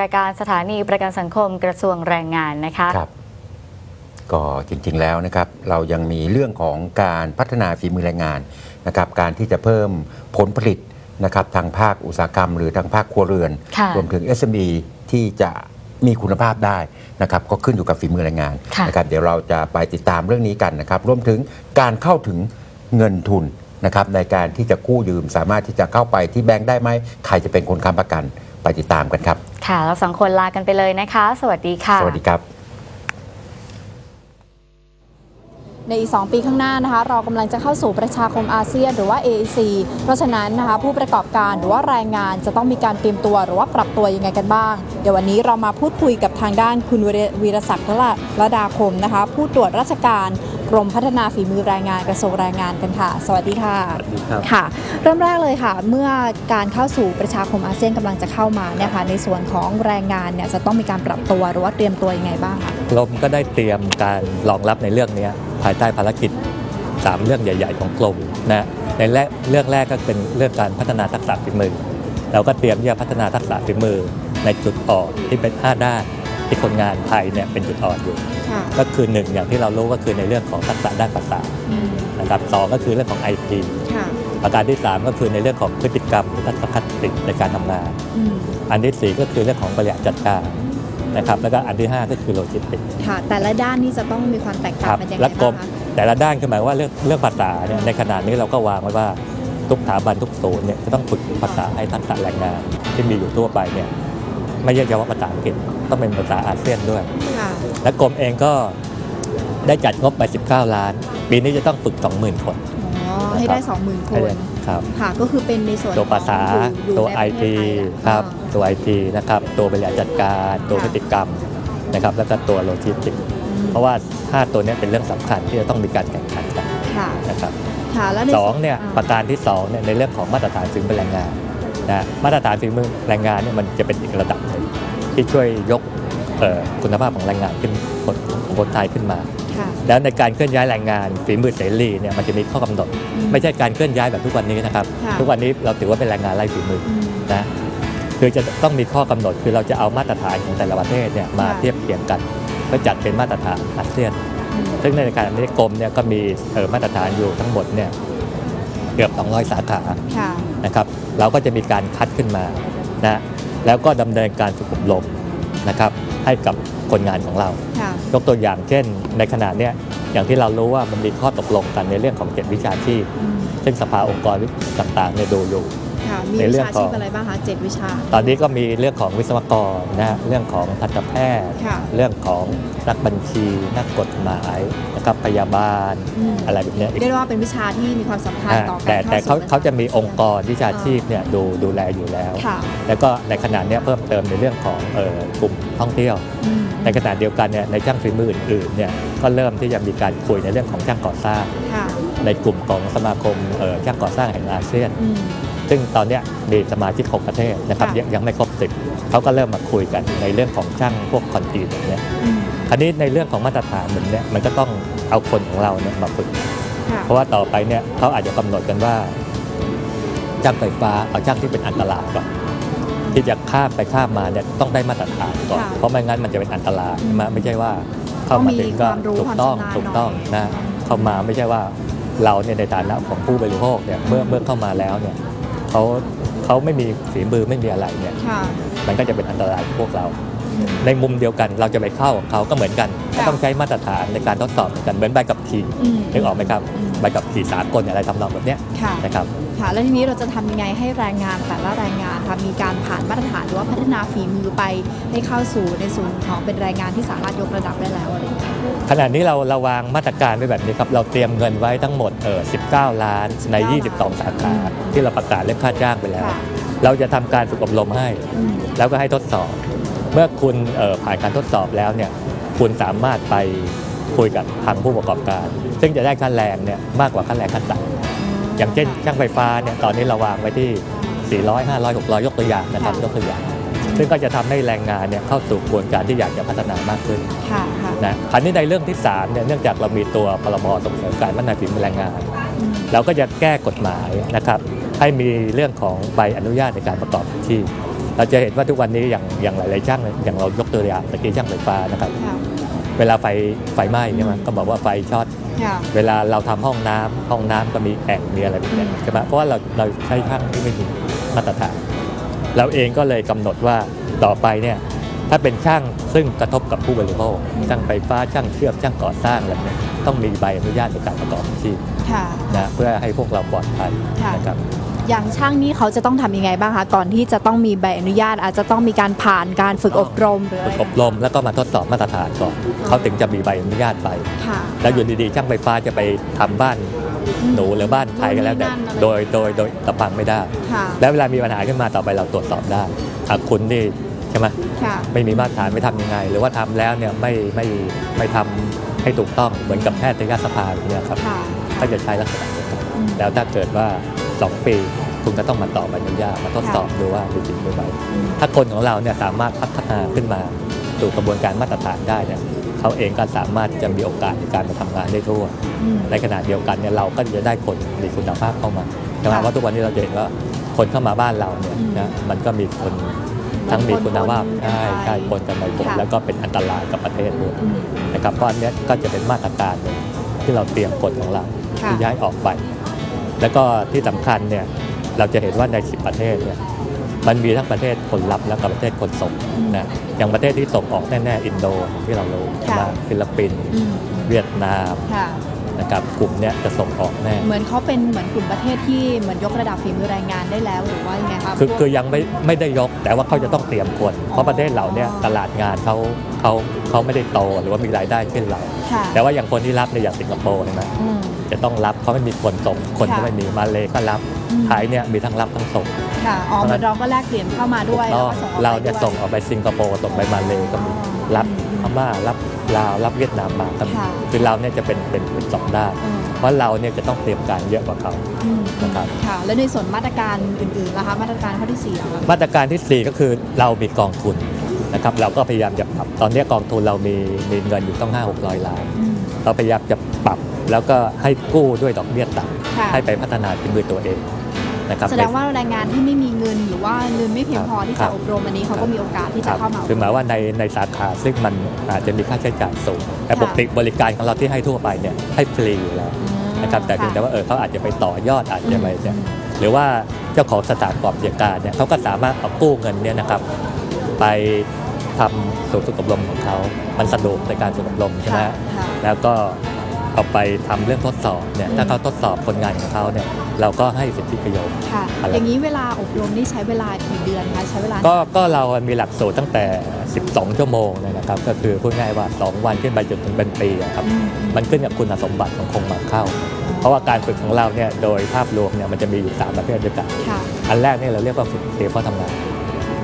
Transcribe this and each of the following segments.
รายการสถานีประกันสังคมกระทรวงแรงงานนะคะครับ ก็จริงๆแล้วนะครับ เรายังมีเรื่องของการพัฒนาฝีมือแรงงานนะครับ การที่จะเพิ่มผลผลิตนะครับทางภาคอุตสาหกรรม หรือทางภาคครัวเรือนค่ะรวมถึง SME ที่จะมีคุณภาพได้นะครับก็ขึ้นอยู่กับฝีมือแรงงานค่ะนะครับเดี๋ยวเราจะไปติดตามเรื่องนี้กันนะครับ รวมถึงการเข้าถึงเงินทุนนะครับในการที่จะกู้ยืมสามารถที่จะเข้าไปที่แบงค์ได้ไหมใครจะเป็นคนค้ำประกัน ไปติดตามกันครับ ค่ะ เราสองคนลากันไปเลยนะคะ สวัสดีค่ะ สวัสดีครับ ในอีก 2 ปีข้างหน้านะคะ เรากำลังจะเข้าสู่ประชาคมอาเซียนหรือว่า AEC เพราะฉะนั้นนะคะผู้ประกอบการหรือว่าแรงงานจะต้องมีการเตรียมตัวหรือว่าปรับตัวยังไงกันบ้าง เดี๋ยววันนี้เรามาพูดคุยกับทางด้านคุณวีรศักดิ์ละระดาคมนะคะ ผู้ตรวจราชการ กรมพัฒนาฝีมือแรงงานกระทรวงแรงงานกันค่ะ สวัสดีค่ะสวัสดีครับค่ะ เริ่มแรกเลยค่ะ เมื่อการเข้าสู่ประชาคมอาเซียนกำลังจะเข้ามาเนี่ยค่ะในส่วนของแรงงานเนี่ยจะต้องมีการปรับตัวหรือว่าเตรียมตัวยังไงบ้างคะกรมก็ได้เตรียมการรองรับในเรื่องนี้ภายใต้ภารกิจ3เรื่องใหญ่ ๆ ของกรมนะในแรกเรื่องแรกก็เป็นเรื่องการพัฒนาทักษะฝีมือเราก็เตรียมที่จะพัฒนาทักษะฝีมือในจุดอ่อนที่เป็น5ด้านที่คนงานไทยเนี่ยเป็นจุดอ่อนอยู่ค่ะ ก็คือหนึ่งอย่างที่เรารู้ก็คือในเรื่องของทักษะด้านภาษาอืมนะครับสองก็คือเรื่องของ IT ค่ะประการที่ 3 ก็คือในเรื่องของพฤติกรรมหรือทัศนคติในการทำงานอืมอันที่สี่ก็คือเรื่องของบริหารจัดการนะครับแล้วก็อันที่ห้าก็คือโลจิสติกส์ค่ะแต่ละด้านนี่จะต้องมีความแตกคต่างรับกันยังไงและกรบ้างมคะแต่ละด้านคือหมายว่าเรื่องเรื่องภาษาเนี่ยในขณะนี้เราก็วางไว้ว่าทุกสถาบันทุกศูนย์เนี่ยจะต้องฝึกภาษาให้ทักษะแรงงานที่มีอยู่ทั่วไปเนี่ย ไม่ใช่เฉพาะภาษาอังกฤษต้องเป็นภาษาอาเซียนด้วย ค่ะและกรมเองก็ได้จัดงบไป 19 ล้าน ปีนี้จะต้องฝึก 20,000 คนอ๋อให้ได้ 20,000คให้นได้ครับ ค่ะ ก็คือเป็นในส่วนตัวภาษาของอยู่ตัวในไอประเททีศไทยครับอ่าตัวไอทีนะครับ ตัวบริหารจัดการ ตัวพฤติกรรมนะครับ แล้วก็ตัวโลจิสติกส์อืมเพราะว่า 5 ตัวเนี้เป็นเรื่องสำคัญที่จะต้องมีการแข่งขันกันค่ะ นะครับ ค่ะ แล้วในสองเนี่ยอ่าประการที่2เนี่ยในเรื่องของมาตรฐานฝีมือแรงงานนะมาตรฐานฝีมือแรงงานเนี่ยมันจะเป็นอีกระดับหนึ่ง ที่ช่วยยกเอ่อคุณภาพของแรงงานขึ้นคนของคนไทยขึ้นมาค่ะแล้วในการเคลื่อนย้ายแรงงานฝีมือเสรีเนี่ยมันจะมีข้อกำหนดอืมไม่ใช่การเคลื่อนย้ายแบบทุกวันนี้นะครับค่ะทุกวันนี้เราถือว่าเป็นแรงงานไร้ฝีมืออืมนะคือจะต้องมีข้อกำหนดคือเราจะเอามาตรฐานของแต่ละประเทศเนี่ยมาค่ะเทียบเคียงกันเพื่อจัดเป็นมาตรฐานอาเซียนอืมซึ่งในการนี้กรมเนี่ยก็มีเอ่อมาตรฐานอยู่ทั้งหมดเนี่ยเกือบ 200 สาขาค่ะนะครับ เราก็จะมีการคัดขึ้นมานะ แล้วก็ดำเนินการฝึกอบรมนะครับให้กับคนงานของเราค่ะยกตัวอย่างเช่น ในขณะเนี้ยอย่างที่เรารู้ว่ามันมีข้อตกลงกันในเรื่องของเจ็ดวิชาชีพอืมซึ่งสภาองค์กรต่างๆเนี่ยดูอยู่ ค่ะมีในวิเรื่องชาขชีอพงอะไรบ้างคะเจ็ดวิชา ตอนนี้ก็มีเรื่องของวิศวกรนะฮะเรื่องของทันตแพทย์ ค่ะเรื่องของนักบัญชี นักกฎหมายนะครับพยาบาลอืม อะไรแบบเนี้ยอีกเรียกได้ว่าเป็นวิชาที่มีความสำคัญอ่าต่อการแต่แต่เขาสู่เขาจะมีองค์กรวิชาชีพเนี่ยดูดูแลอยู่แล้ว ค่ะแล้วก็ในขณะเนี้ยเพิ่มเติมในเรื่องของเอ่อกลุ่มท่องเที่ยว อืมในขณะเดียวกันเนี่ยในช่างฝีมืออื่นๆเนี่ยก็เริ่มที่จะมีการคุยในเรื่องของช่างก่อสร้าง ค่ะในกลุ่มของสมาคมเอ่อช่างก่อสร้างแห่งอาเซียน อืม ซึ่งตอนเนี้ยมีสมาชิก6ประเทศนะครับค่ะ ยังยังไม่ครบสิบเขาก็เริ่มมาคุยกันในเรื่องของช่างพวกคอนกรีตแบบเนี้ยอืมคราวนี้ในเรื่องของมาตรฐานเหมือนเนี้ยมันก็ต้องเอาคนของเราเนี่ยมาฝึก ค่ะเพราะว่าต่อไปเนี่ยเขาอาจจะกำหนดกันว่าช่างไฟฟ้าเอาช่างที่เป็นอันตรายก่อนที่จะข้ามไปข้ามมาเนี่ยต้องได้มาตรฐานก่อน ค่ะเพราะไม่งั้นมันจะเป็นอันตรายอืมมาไม่ใช่ว่าเข้ามาถึงก็ต้องมีความรู้ถูกต้องความชำนาญถูกต้องหน่อย นะเข้ามาไม่ใช่ว่าเราเนี่ยในฐานะของผู้บริโภคเนี่ยเมื่อเมื่อเข้ามาแล้วเนี่ย เขาเขาไม่มีฝีมือไม่มีอะไรเนี่ยค่ะมันก็จะเป็นอันตรายกับพวกเราอืม ในมุมเดียวกันเราจะไปเข้าของเขาก็เหมือนกันค่ะก็ต้องใช้มาตรฐานในการทดสอบเหมือนกันเหมือนใบขับขี่อืมนึกออกไหมครับอืมใบขับขี่สากลอะไรทำนองแบบเนี้ยค่ะนะครับค่ะแล้วทีนี้เราจะทำยังไงให้แรงงานแต่ละแรงงานค่ะมีการผ่านมาตรฐานหรือว่าพัฒนาฝีมือไปให้เข้าสู่ในส่วนของเป็นแรงงานที่สามารถยกระดับได้แล้วอะไรอย่างเงี้ยขณะนี้เราเราวางมาตรการไว้แบบนี้ครับเราเตรียมเงินไว้ทั้งหมดเออ19 ล้านใน 22 สาขาที่เราประกาศเรื่องค่าจ้างไปแล้วค่ะเราจะทำการฝึกอบรมให้อืมแล้วก็ให้ทดสอบ เมื่อคุณเอ่อผ่านการทดสอบแล้วเนี่ยคุณสามารถไปคุยกับทางผู้ประกอบการ ซึ่งจะได้ค่าแรงเนี่ยมากกว่าค่าแรงขั้นต่ำอย่างเช่นช่างไฟฟ้าเนี่ยตอนนี้เราวางไว้ที่ 400 500 600 ยกตัวอย่างนะครับค่ะยกตัวอย่าง ซึ่งก็จะทำให้แรงงานเนี่ยเข้าสู่กระบวนการที่อยากจะพัฒนามากขึ้นค่ะค่ะนะคราวนี้ในเรื่องที่3เนี่ยเนื่องจากเรามีตัวพรบส่งเสริมการพัฒนาฝีมือแรงงานอืมเราก็จะแก้กฎหมายนะครับให้มีเรื่องของใบอนุญาตในการประกอบอาชีพ เราจะเห็นว่าทุกวันนี้อย่างอย่างหลายๆช่างเนี่ยอย่างเรายกตัวอย่างตะกี้ช่างไฟฟ้านะครับค่ะเวลาไฟไฟไหม้ใช่ไหมก็บอกว่าไฟช็อตค่ะเวลาเราทำห้องน้ำห้องน้ำก็มีแอ่งมีอะไรแบบเนี้ยอืมใช่ไหมเพราะว่าเราเราใช้ช่างที่ไม่มีมาตรฐานเราเองก็เลยกำหนดว่าต่อไปเนี่ยถ้าเป็นช่างซึ่งกระทบกับผู้บริโภคช่างไฟฟ้าช่างเชื่อมช่างก่อสร้างอะไรเนี่ยต้องมีใบอนุญาตในการประกอบอาชีพค่ะนะเพื่อให้พวกเราปลอดภัยค่ะนะครับ อย่างช่างนี่เขาจะต้องทำยังไงบ้างคะ ก่อนที่จะต้องมีใบอนุญาต อาจจะต้องมีการผ่านการฝึกอบรมหรืออะไรฝึกอบรมแล้วก็มาทดสอบมาตรฐานก่อนเขาถึงจะมีใบอนุญาตไป ค่ะ แล้วอยู่ดีๆช่างไฟฟ้าจะไปทำบ้านหนูหรือบ้านใครก็แล้วแต่นู่นนี่นั่นอะไรโดยโดยโดยตะปังไม่ได้ ค่ะ แล้วเวลามีปัญหาขึ้นมาต่อไปเราตรวจสอบได้อะคุณนี่ใช่ไหมค่ะไม่มีมาตรฐานไม่ทำยังไง หรือว่าทำแล้วเนี่ยไม่ไม่ไม่ทำให้ถูกต้องเหมือนกับแพทยสภาเนี่ยครับค่ะ ก็จะใช้ลักษณะเดียวกันอืมแล้วถ้าเกิดว่า 2 ปีคุณก็ต้องมาต่อใบอนุญาตมาทดสอบดูว่ามีจริงหรือไม่อืมถ้าคนของเราเนี่ยสามารถพัฒนาขึ้นมาสู่กระบวนการมาตรฐานได้เนี่ยเขาเองก็สามารถจะมีโอกาสในการมาทำงานได้ทั่วอืมในขณะเดียวกันเนี่ยเราก็จะได้คนมีคุณภาพเข้ามาใช่ไหมค่ะว่าทุกวันนี้เราจะเห็นว่าคนเข้ามาบ้านเราเนี่ยอืมนะมันก็มีคนทั้งมีคุณภาพปนๆใช่ใช่ไปปนกันไปปนค่ะแล้วก็เป็นอันตรายกับประเทศด้วยอืมนะครับเพราะอันเนี้ยก็จะเป็นมาตรการหนึ่งที่เราเตรียมกฎของเราค่ะที่ย้ายออกไป แล้วก็ที่สำคัญเนี่ยเราจะเห็นว่าใน 10 ประเทศเนี่ยมันมีทั้งประเทศคนรับและก็ประเทศคนส่งอืมนะอย่างประเทศที่ส่งออกแน่ๆอินโดที่เรารู้ค่ะนะฟิลิปปินส์อืมเวียดนามค่ะ นะครับกลุ่มเนี้ยจะส่งออกแน่ เหมือนเขาเป็นเหมือนกลุ่มประเทศที่เหมือนยกระดับฝีมือแรงงานได้แล้วหรือว่ายังไงคะคือพวกคือยังไม่ไม่ได้ยกแต่ว่าเขาจะต้องเตรียมคนเพราะประเทศเราเนี่ยอ๋อตลาดงานเขาเขาเขาไม่ได้โตหรือว่ามีรายได้เช่นเรา ค่ะแต่ว่าอย่างคนที่รับในยอย่างสิงคโปร์เห็นไหมอืม จะต้องรับเขาไม่มีคนส่งคนก็ค่ะไม่มีมาเลก็รับอืม ไทยเนี่ยมีทั้งรับทั้งส่ง ค่ะอ๋อเหมือนเราก็แลกเปลี่ยนเข้ามาด้วยถูกแล้วต้องก็ส่งออกไปเราเนี่ยด้วยส่งออกไปสิงคโปร์ส่งไปมาเลก็มี อ๋อ รับพม่ารับลาวรับเวียดนามมาก็มีค่ะคือเราเนี่ยจะเป็นเป็นเป็นสองด้านอืม เพราะเราเนี่ยจะต้องเตรียมการเยอะกว่าเขา อืมนะครับ ค่ะ แล้วในส่วนมาตรการอื่นๆล่ะคะมาตรการข้อที่สี่อะคะมาตรการที่4 ก็คือเรามีกองทุนนะครับ เราก็พยายามจะปรับตอนนี้กองทุนเรามีมีเงินอยู่ต้อง 5 6 0 0 ล้าน อืมเราพยายามจะปรับแล้วก็ให้กู้ด้วยดอกเบี้ยต่ค่ะำให้ไปพัฒนาฝีมือตัวเอง นะครับแสดงว่าแรงงานที่ไม่มีเงินหรือว่าเงินไม่เพียงพอที่ครัจะบอบรมอันนี้เขาก็มีโอกาสที่คจะรับเข้ามาคือหมายว่าในในสาขาซึ่งมันอาจจะมีค่าใช้จ่ายสูง แต่ค่ะปกติบริการของเราที่ให้ทั่วไปเนี่ยให้ฟรีอยู่แล้วอืมนะครับแต่เพียงแต่ว่าเออเขาอาจจะไปต่อยอดอาจจะไปเนี่ยอืมหรือว่าเจ้าของสถานประกอบการเนี่ยเขาก็สามารถเอากู้เงินเนี่ยนะครับไปทำศูนย์ฝึกอบรมของเขา มันสะดวกในการฝึกอบรมใช่ไหมค่ะค่ะแล้วก็ เอาไปทำเรื่องทดสอบเนี่ยอืมถ้าเขาทดสอบผลงานของเขาเนี่ยเราก็ให้สิทธิประโยชน์ค่ะอะไรอย่างนี้เวลาอบรมนี่ใช้เวลากี่เดือนคะใช้เวลาก็ก็เรามีหลักสูตรตั้งแต่ 12 ชั่วโมงเนยนะครับ ก็คือพูดง่ายว่า 2 วันขึ้นไปจนถึงเป็นปีอะครับอืมอืมมันขึ้นกับคุณสมบัติของคงมาเข้า เพราะว่าการฝึกของเราเนี่ยโดยภาพรวมเนี่ยมันจะมีอยู่สามประเภทด้วยกันค่ะอันแรกเนี่ยเราเรียกว่าฝึกเตรียมเข้าทำงาน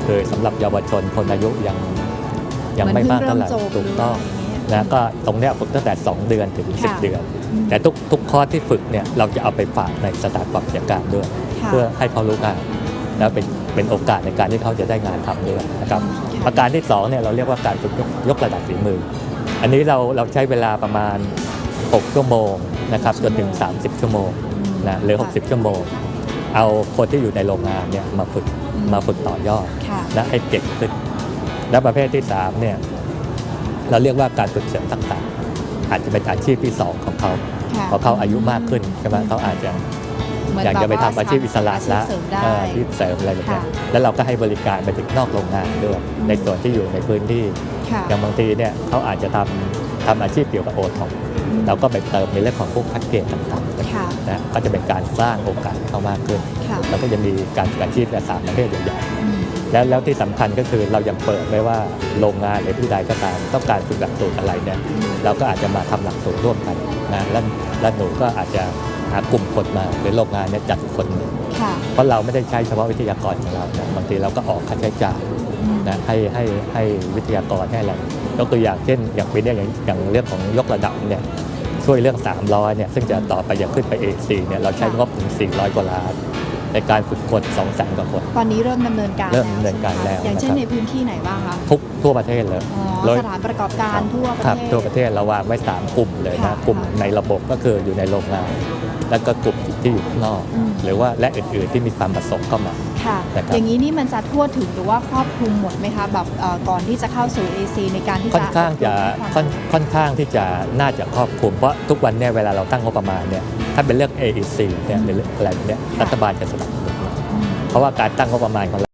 คือสำหรับเยาวชนคนอายุยังยังไม่มากเท่าไหร่เหมือนเพิ่งเริ่มจบถูกต้อง หรืออะไรอย่างเงี้ยนะก็ตรงเนี้ยฝึกตั้งแต่ 2 เดือนถึงค่ะ10 เดือนอืมแต่ทุกทุกคอร์สที่ฝึกเนี่ยเราจะเอาไปฝากในสถานประกอบการด้วยค่ะเพื่อให้เขารู้งานแล้วเป็นเป็นโอกาสในการที่เขาจะได้งานทำด้วยนะครับค่ะประการที่2เนี่ยเราเรียกว่าการฝึกยกยกระดับฝีมือ อันนี้เราเราใช้เวลาประมาณ 6 ชั่วโมงนะครับจนถึง 30 ชั่วโมงนะหรือ 60 ชั่วโมง เอาคนที่อยู่ในโรงงานเนี่ยมาฝึกอืมมาฝึกต่อยอดค่ะและให้เก่งขึ้นและประเภทที่3เนี่ย เราเรียกว่าการฝึกเสริมทักษะอาจจะเป็นอาชีพที่2ของเขาค่ะเพราะเขาอายุมากขึ้นใช่ไหมเขาอาจจะเหมืนอยากจะไปทำอาชีพอิสระอาชีละพเสริมได้เอออาชีพเสริมอะไรแบบเนี้ยค่ะแล้วเราก็ให้บริการไปถึงนอกโรงงานด้วยอืมในส่วนที่อยู่ในพื้นที่ค่ะอย่างบางทีเนี่ยเขาอาจจะทำทำอาชีพเกี่ยวกับโอท็อปอืมเราก็ไปเติมในเรื่องของพวกแพ็กเกจต่างๆค่ะนะก็จะเป็นการสร้างโอกาสให้เขามากขึ้นค่ะแล้วก็จะมีการฝึกอาชีพในสามประเภทใหญ่อืมๆ แล้วแล้วที่สำคัญก็คือเรายังเปิดไว้ว่าโรงงานหรือผู้ใดก็ตาม ต้องการฝึกหลักสูตรอะไรเนี่ยอืมเราก็อาจจะมาทำหลักสูตรร่วมกันนะแล้วแล้วหนูก็อาจจะหากลุ่มคนมาหรือโรงงานเนี่ยจัดคนหนึ่งค่ะเพราะเราไม่ได้ใช้เฉพาะวิทยากรของเรานะบางทีเราก็ออกค่าใช้จ่ายอืมนะให้ให้ให้วิทยากรให้อะไรยกตัวอย่างเช่นอย่างปีเนี้ยอย่างอย่างเรื่องของยกระดับเนี่ยช่วยเรื่อง 300เนี่ยซึ่งจะต่อไปจะขึ้นไป A4 เนี่ยเราใช้งบถึง400กว่าล้าน ในการฝึกคน2 0 0 0 0กว่าคน ตอนนี้เริ่มดำเนินการเริ่มดำเนินการใช่ไหมคะแล้วอย่างเช่นนะครับ ในพื้นที่ไหนบ้างคะทุกทั่วประเทศเลยอ๋อโดยสถานประกอบการทั่วประครับเทศ ทั่วประเทศเราวางไว้ 3 กลุ่มเลยค่ะนะกลุ่มค่ะในระบบก็คืออยู่ในโรงงาน แล้วก็กลุ่มที่อยู่ข้างนอก อืม หรือว่าและอื่นๆที่มีความประสงค์เข้ามา ค่ะ นะครับ อย่างนี้นี่มันจะทั่วถึงหรือว่าครอบคลุมหมดไหมคะแบบเอ่อก่อนที่จะเข้าสู่ AC ในการที่จะค่อนข้างจะอบรมค่อนค่อนข้างที่จะน่าจะครอบคลุมเพราะทุกวันเนี่ยเวลาเราตั้งงบประมาณเนี่ย ถ้าเป็นเรื่อง AEC เนี่ยหรืออะไรเนี่ยรัฐบาลจะสนับสนุนเพราะว่าการตั้งงบประมาณของ